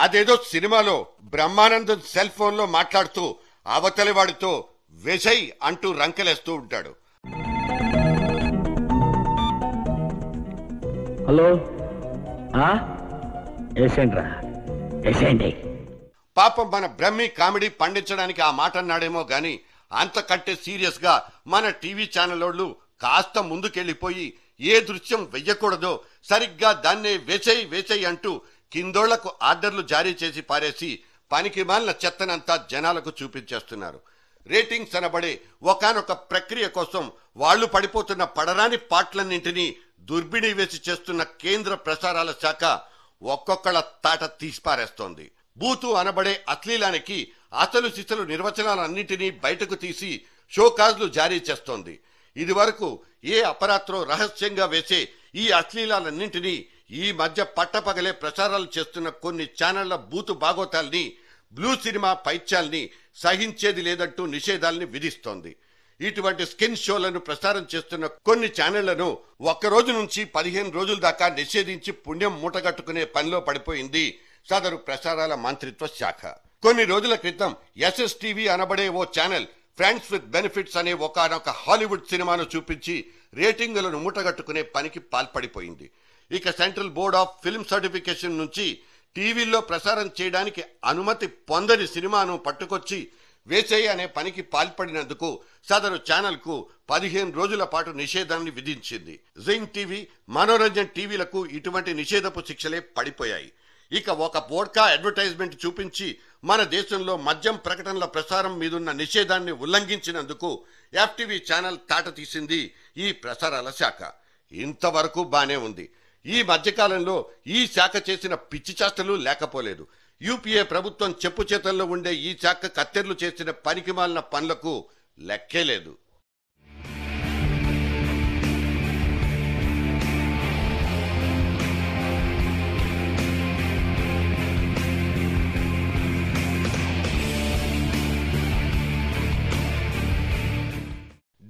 అదేదో సినిమాలో బ్రహ్మానందం సెల్ ఫోన్లో మాట్లాడుతూ అవతలి వాడితో వెసై అంటూ రంకెలేస్తూ ఉంటాడు. హలో? పాపం మన బ్రహ్మి కామెడీ పండించడానికి ఆ మాట అన్నాడేమో గాని అంతకంటే సీరియస్గా మన టీవీ ఛానలోళ్ళు కాస్త ముందుకెళ్ళిపోయి ఏ దృశ్యం వెయ్యకూడదో సరిగ్గా దాన్నే వేసేయి వేసేయి అంటూ కిందోళ్ళకు ఆర్డర్లు జారీ చేసి పారేసి పనికి మాలిన చెత్తనంతా జనాలకు చూపించేస్తున్నారు. రేటింగ్స్ అనబడే ఒకానొక ప్రక్రియ కోసం వాళ్ళు పడిపోతున్న పడరాని పాటలన్నింటినీ దుర్బిణి వేసి చేస్తున్న కేంద్ర ప్రసారాల శాఖ ఒక్కొక్కళ్ళ తాట తీసిపారేస్తోంది. బూతు అనబడే అశ్లీలానికి అసలు సిసలు నిర్వచనాలన్నింటినీ బయటకు తీసి షోకాజ్లు జారీ చేస్తోంది. ఇదివరకు ఏ అపరాత్రో రహస్యంగా వేసే ఈ అశ్లీలాలన్నింటినీ ఈ మధ్య పట్టపగలే ప్రసారాలు చేస్తున్న కొన్ని ఛానళ్ళ బూతు బాగోతాల్ని బ్లూ సినిమా పైత్యాల్ని సహించేది లేదంటూ నిషేధాల్ని విధిస్తోంది. ఇటువంటి స్కిన్ షోలను ప్రసారం చేస్తున్న కొన్ని ఛానళ్ళను ఒక్కరోజు నుంచి పదిహేను రోజుల దాకా నిషేధించి పుణ్యం మూటగట్టుకునే పనిలో పడిపోయింది సదరు ప్రసారాల మంత్రిత్వ శాఖ. కొన్ని రోజుల క్రితం ఎస్ఎస్ టీవీ అనబడే ఓ ఛానల్ ఫ్రెండ్స్ విత్ బెనిఫిట్స్ అనే ఒకనొక హాలీవుడ్ సినిమాను చూపించి రేటింగులను మూటగట్టుకునే పనికి పాల్పడిపోయింది. ఇక central board of film certification నుంచి టీవీల్లో ప్రసారం చేయడానికి అనుమతి పొందని సినిమాను పట్టుకొచ్చి వేసేయి అనే పనికి పాల్పడినందుకు సదరు ఛానల్కు పదిహేను రోజుల పాటు నిషేధాన్ని విధించింది. జింగ్ టీవీ మనోరంజన్ టీవీలకు ఇటువంటి నిషేధపు శిక్షలే పడిపోయాయి. ఇక ఒక పోడ్కా అడ్వర్టైజ్మెంట్ చూపించి మన దేశంలో మద్యం ప్రకటనల ప్రసారం మీదున్న నిషేధాన్ని ఉల్లంఘించినందుకు ఎఫ్టీవీ ఛానల్ తాట తీసింది ఈ ప్రసారాల శాఖ. ఇంతవరకు బానే ఉంది. ఈ మధ్యకాలంలో ఈ శాఖ చేసిన పిచ్చి చేష్టలు లేకపోలేదు. యూపీఏ ప్రభుత్వం చెప్పు చేతల్లో ఉండే ఈ శాఖ కత్తెర్లు చేసిన పనికిమాలిన పనులకు లెక్కే లేదు.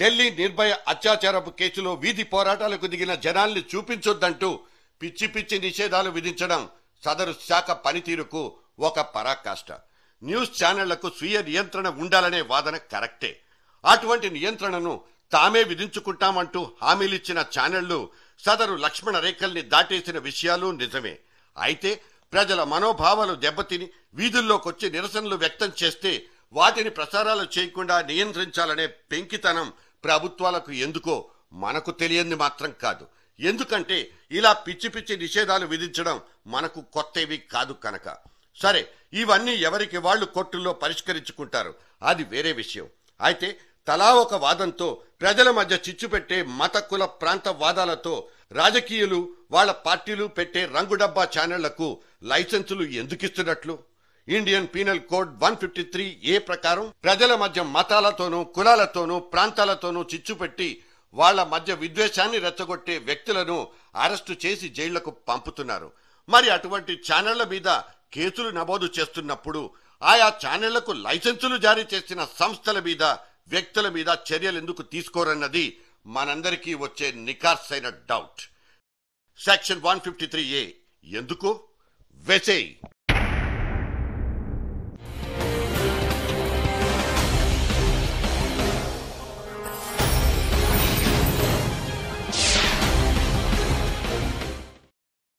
ఢిల్లీ నిర్భయ అత్యాచారపు కేసులో వీధి పోరాటాలకు దిగిన జనాల్ని చూపించొద్దంటూ పిచ్చి పిచ్చి నిషేధాలు విధించడం సదరు శాఖ పనితీరుకు ఒక పరాకాష్ట. న్యూస్ ఛానళ్ళకు స్వీయ నియంత్రణ ఉండాలనే వాదన కరెక్టే. అటువంటి నియంత్రణను తామే విధించుకుంటామంటూ హామీలిచ్చిన ఛానళ్ళు సదరు లక్ష్మణ రేఖల్ని దాటేసిన విషయాలు నిజమే. అయితే ప్రజల మనోభావాలు దెబ్బతిని వీధుల్లోకొచ్చి నిరసనలు వ్యక్తం చేస్తే వాటిని ప్రసారాలు చేయకుండా నియంత్రించాలనే పెంకితనం ప్రభుత్వాలకు ఎందుకో మనకు తెలియంది మాత్రం కాదు. ఎందుకంటే ఇలా పిచ్చి పిచ్చి నిషేధాలు విధించడం మనకు కొత్తవి కాదు కనుక. సరే ఇవన్నీ ఎవరికి వాళ్ళు కోర్టుల్లో పరిష్కరించుకుంటారు? అది వేరే విషయం. అయితే తలా ఒక వాదంతో ప్రజల మధ్య చిచ్చు పెట్టే మత కుల ప్రాంత వాదాలతో రాజకీయులు వాళ్ళ పార్టీలు పెట్టే రంగుడబ్బా ఛానళ్ళకు లైసెన్సులు ఎందుకిస్తున్నట్లు? Indian penal code one fifty three A ప్రకారం ప్రజల మధ్య మతాలతోనూ కులాలతోనూ ప్రాంతాలతోనూ చిచ్చుపెట్టి వాళ్ళ వాళ్ళ మధ్య విద్వేషాన్ని రెచ్చగొట్టే వ్యక్తులను అరెస్టు చేసి జైళ్ళకు పంపుతున్నారు. మరి అటువంటి ఛానళ్ళ మీద కేసులు నమోదు చేస్తున్నప్పుడు ఆయా ఛానళ్ళకు లైసెన్సులు జారీ చేసిన సంస్థల మీద వ్యక్తుల మీద చర్యలు ఎందుకు తీసుకోరన్నది మనందరికీ వచ్చే నికార్సైన doubt. Section one fifty three A. ఎందుకు? వెసేయ్